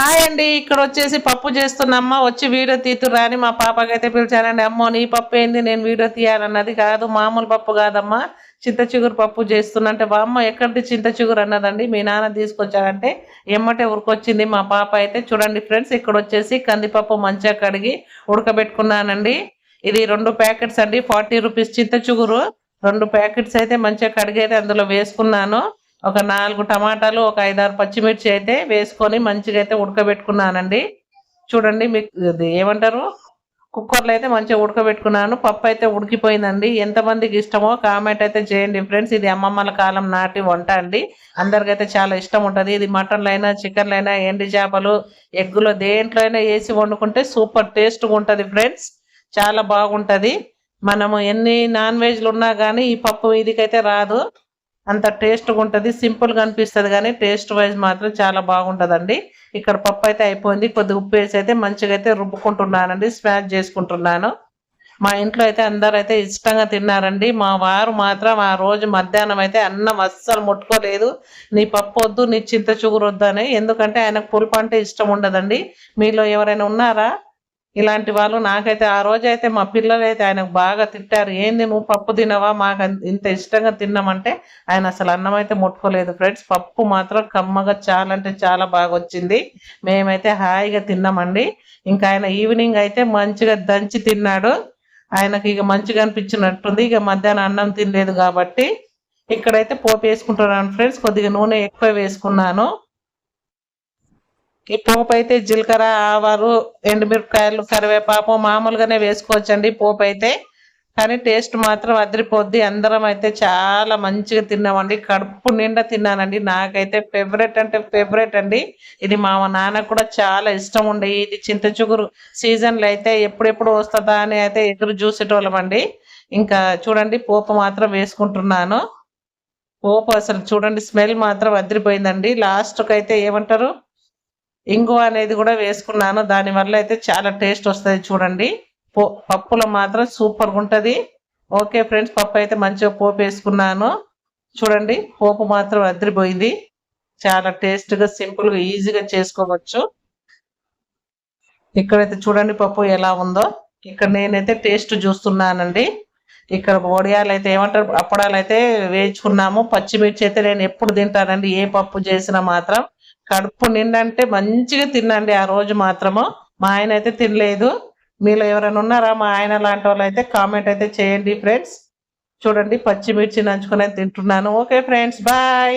Hi అండి ఇక్కడ వచ్చేసి పప్పు చేస్తున్నమ్మ. వచ్చి వీడియో తీతురా అని మా పాపకైతే పిలిచానండి అమ్మో నీ పప్పు ఏంది? నేను వీడియో తీయాలన్నది కాదు మామూలు పప్పు కాదమ్మా. చింత చిగురు పప్పు చేస్తున్నా. అంటే అమ్మ ఎక్కడిది చింత చిగురు అన్నదండి? మీ నాన్న తీసుకొచ్చారంటే ఎమ్మటే ఉరికొచ్చింది మా పాప అయితే. చూడండి ఫ్రెండ్స్ ఇక్కడ వచ్చేసి కందిపప్పు మంచిగా కడిగి ఉడకబెట్టుకున్నానండి. ఇది రెండు ప్యాకెట్స్ అండి ఫార్టీ రూపీస్ చింత చిగురు. రెండు ప్యాకెట్స్ అయితే మంచిగా కడిగి అయితే అందులో వేసుకున్నాను. ఒక నాలుగు టమాటాలు ఒక ఐదారు పచ్చిమిర్చి అయితే వేసుకొని మంచిగా అయితే ఉడకబెట్టుకున్నానండి. చూడండి మీకు ఇది ఏమంటారు? కుక్కర్లో అయితే మంచిగా ఉడకబెట్టుకున్నాను. పప్పు అయితే ఉడికిపోయిందండి. ఎంతమందికి ఇష్టమో కామెంట్ అయితే చేయండి ఫ్రెండ్స్. ఇది అమ్మమ్మల కాలం నాటి వంట అండి. అందరికైతే చాలా ఇష్టం ఉంటుంది. ఇది మటన్లో అయినా అయినా ఎండి చేపలు ఎగ్గులో దేంట్లో అయినా వేసి వండుకుంటే సూపర్ టేస్ట్గా ఉంటుంది ఫ్రెండ్స్. చాలా బాగుంటుంది. మనము ఎన్ని నాన్ వెజ్లు ఉన్నా కానీ ఈ పప్పు ఇదికైతే రాదు. అంత టేస్ట్గా ఉంటుంది సింపుల్గా అనిపిస్తుంది కానీ టేస్ట్ వైజ్ మాత్రం చాలా బాగుంటుందండి. ఇక్కడ పప్పు అయితే అయిపోయింది కొద్దిగా ఉప్పు వేసి అయితే మంచిగా అయితే రుబ్బుకుంటున్నానండి స్మాష్ చేసుకుంటున్నాను. మా ఇంట్లో అయితే అందరూ అయితే ఇష్టంగా తిన్నారండి. మా వారు మాత్రం ఆ రోజు మధ్యాహ్నం అయితే అన్నం అస్సలు ముట్టుకోలేదు. నీ పప్పు వద్దు నీ చింత చుగురు వద్దు అని. ఎందుకంటే ఆయనకు పులుపు అంటే ఇష్టం ఉండదండి. మీలో ఎవరైనా ఉన్నారా? ఇలాంటి వాళ్ళు నాకైతే ఆ రోజు అయితే మా పిల్లలు అయితే ఆయనకు బాగా తిట్టారు. ఏంది నువ్వు పప్పు తినవా? మాకు ఇంత ఇష్టంగా తిన్నామంటే ఆయన అసలు అన్నం అయితే ముట్టుకోలేదు. ఫ్రెండ్స్ పప్పు మాత్రం కమ్మగా చాలా అంటే చాలా బాగా వచ్చింది మేమైతే హాయిగా తిన్నామండి. ఇంకా ఆయన ఈవినింగ్ అయితే మంచిగా దంచి తిన్నాడు. ఆయనకి ఇక మంచిగా అనిపించినట్టుంది. ఇక మధ్యాహ్నం అన్నం తినలేదు కాబట్టి ఇక్కడైతే పోపు వేసుకుంటున్నాను ఫ్రెండ్స్. కొద్దిగా నూనె ఎక్కువ వేసుకున్నాను. ఈ పోపు అయితే జీలకర్ర ఆవాలు ఎండుమిరపకాయలు కరివేపాకు మామూలుగానే వేసుకోవచ్చండి పోపు అయితే. కానీ టేస్ట్ మాత్రం అదిరిపోద్ది. అందరం అయితే చాలా మంచిగా తిన్నామండి. కడుపు నిండా తిన్నానండి. నాకైతే ఫేవరెట్ అంటే ఫేవరెట్ అండి. ఇది మా నాన్నకు కూడా చాలా ఇష్టం ఉండే. ఇది చింత చిగురు సీజన్లో అయితే ఎప్పుడెప్పుడు వస్తుందా అని అయితే ఎదురు చూసేటోళ్ళం అండి. ఇంకా చూడండి పోపు మాత్రం వేసుకుంటున్నాను. పోపు అసలు చూడండి స్మెల్ మాత్రం అదిరిపోయిందండి. లాస్ట్కి అయితే ఏమంటారు? ఇంగువ అనేది కూడా వేసుకున్నాను. దానివల్ల అయితే చాలా టేస్ట్ వస్తుంది చూడండి. పప్పులో మాత్రం సూపర్గా ఉంటుంది. ఓకే ఫ్రెండ్స్ పప్పు అయితే మంచిగా పోపు వేసుకున్నాను. చూడండి పోపు మాత్రం అదిరిపోయింది. చాలా టేస్ట్గా సింపుల్గా ఈజీగా చేసుకోవచ్చు. ఇక్కడైతే చూడండి పప్పు ఎలా ఉందో. ఇక్కడ నేనైతే టేస్ట్ చూస్తున్నానండి. ఇక్కడ వడియాలు అయితే ఏమంటారు? అప్పడాలు అయితే వేయించుకున్నాము. పచ్చిమిర్చి అయితే నేను ఎప్పుడు తింటానండి. ఏ పప్పు చేసినా మాత్రం. కడుపు నిండంటే మంచిగా తినండి ఆ రోజు మాత్రము. మా ఆయన అయితే తినలేదు. మీలో ఎవరైనా ఉన్నారా? మా ఆయన లాంటి వాళ్ళు అయితే కామెంట్ అయితే చేయండి ఫ్రెండ్స్. చూడండి పచ్చిమిర్చి నంచుకొని తింటున్నాను. Okay friends bye.